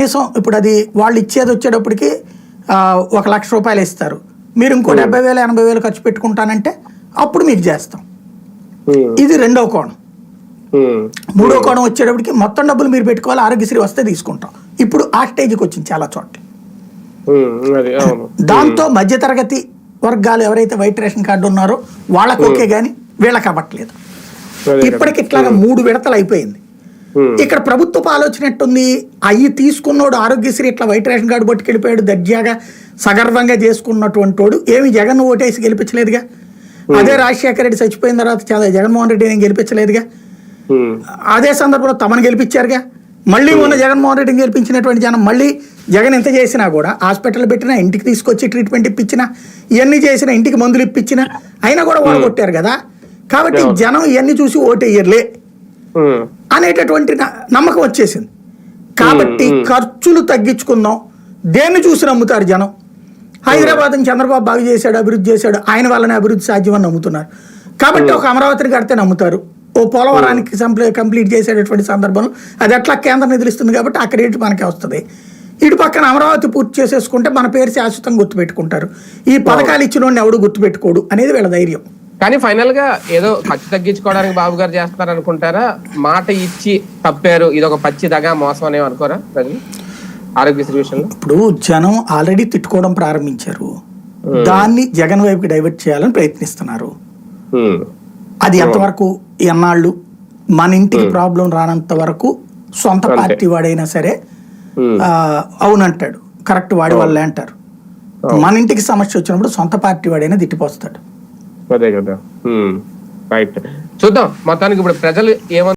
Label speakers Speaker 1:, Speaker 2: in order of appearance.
Speaker 1: కనీసం ఇప్పుడు అది వాళ్ళు ఇచ్చేది వచ్చేటప్పటికి ఒక లక్ష రూపాయలు ఇస్తారు. మీరు ఇంకో డెబ్బై వేలు ఎనభై వేలు ఖర్చు పెట్టుకుంటానంటే అప్పుడు మీకు చేస్తాం.
Speaker 2: ఉమ్,
Speaker 1: ఇది రెండవ కోణం.
Speaker 2: ఉమ్,
Speaker 1: మూడో కోణం వచ్చేటప్పటికి మొత్తం డబ్బులు మీరు పెట్టుకోవాలి ఆరోగ్యశ్రీ వస్తే తీసుకుంటాం. ఇప్పుడు ఆ స్టేజ్కి వచ్చింది చాలా చోట్ల. దాంతో మధ్యతరగతి వర్గాలు ఎవరైతే వైట్ రేషన్ కార్డు ఉన్నారో వాళ్ళకి ఓకే కానీ వీళ్ళకి అవ్వట్లేదు. ఇప్పటికి ఇట్లాగా మూడు విడతలు అయిపోయింది. ఇక్కడ ప్రభుత్వపు ఆలోచన ఎట్టుంది? అయ్యి తీసుకున్నోడు ఆరోగ్యశ్రీ ఇట్లా వైట్ రేషన్ కార్డు పట్టుకెళ్ళిపోయాడు దర్జాగా సగర్వంగా చేసుకున్నటువంటి వాడు ఏమి జగన్ ఓటేసి గెలిపించలేదుగా? అదే రాజశేఖర రెడ్డి చచ్చిపోయిన తర్వాత చాలా జగన్మోహన్ రెడ్డి నేను గెలిపించలేదుగా?
Speaker 2: ఉమ్,
Speaker 1: అదే సందర్భంలో తమను గెలిపించారుగా? మళ్ళీ ఉన్న జగన్మోహన్ రెడ్డిని గెలిపించినటువంటి జనం మళ్ళీ జగన్ ఎంత చేసినా కూడా హాస్పిటల్ పెట్టినా ఇంటికి తీసుకొచ్చి ట్రీట్మెంట్ ఇప్పించినా ఇవన్నీ చేసినా ఇంటికి మందులు ఇప్పించినా అయినా కూడా ఓడగొట్టారు కదా? కాబట్టి జనం ఇవన్నీ చూసి ఓటేయర్లే. అనేటటువంటి నమ్మకం వచ్చేసింది. కాబట్టి ఖర్చులు తగ్గించుకుందాం. దేన్ని చూసి నమ్ముతారు జనం. హైదరాబాద్ చంద్రబాబు బాగు చేశాడు అభివృద్ధి చేశాడు ఆయన వల్లనే అభివృద్ధి సాధ్యమని నమ్ముతున్నారు. కాబట్టి ఒక అమరావతిని కడితే నమ్ముతారు. ఓ పోలవరానికి కంప్లీట్ చేసేటటువంటి సందర్భంలో అది ఎట్లా కేంద్రం నిధులు ఇస్తుంది కాబట్టి ఆ క్రెడిట్ మనకే వస్తుంది. ఇటు పక్కన అమరావతి పూర్తి చేసేసుకుంటే మన పేరు శాశ్వతంగా గుర్తుపెట్టుకుంటారు. ఈ పథకాలు ఇచ్చిన వాడిని ఎవడు గుర్తుపెట్టుకోడు అనేది వీళ్ళ ధైర్యం.
Speaker 3: కానీ ఫైనల్గా ఏదో ఖర్చు తగ్గించుకోవడానికి బాబు గారు చేస్తున్నారు అనుకుంటారా? మాట ఇచ్చి తప్పారు. ఇది ఒక పచ్చి దగా మోసం అనేవి అనుకోరా ప్రజలు ఆరోగ్యశ్రీ విషయంలో?
Speaker 1: ఇప్పుడు జనం ఆల్రెడీ తిట్టుకోవడం ప్రారంభించారు. దాన్ని జగన్ వైపుకి డైవర్ట్ చేయాలని ప్రయత్నిస్తున్నారు. అది ఎంతవరకు ఎన్నాళ్ళు మన ఇంటికి ప్రాబ్లం రానంత వరకు సొంత పార్టీ వాడైనా సరే అవునంటాడు. కరెక్ట్ వాడి వల్లే అంటారు. మన ఇంటికి సమస్య వచ్చినప్పుడు సొంత పార్టీ వాడైనా తిట్టిపోస్తాడు.
Speaker 2: అదే కదా. రైట్
Speaker 3: చూద్దాం. మొత్తానికి ఇప్పుడు ప్రజలు ఏమో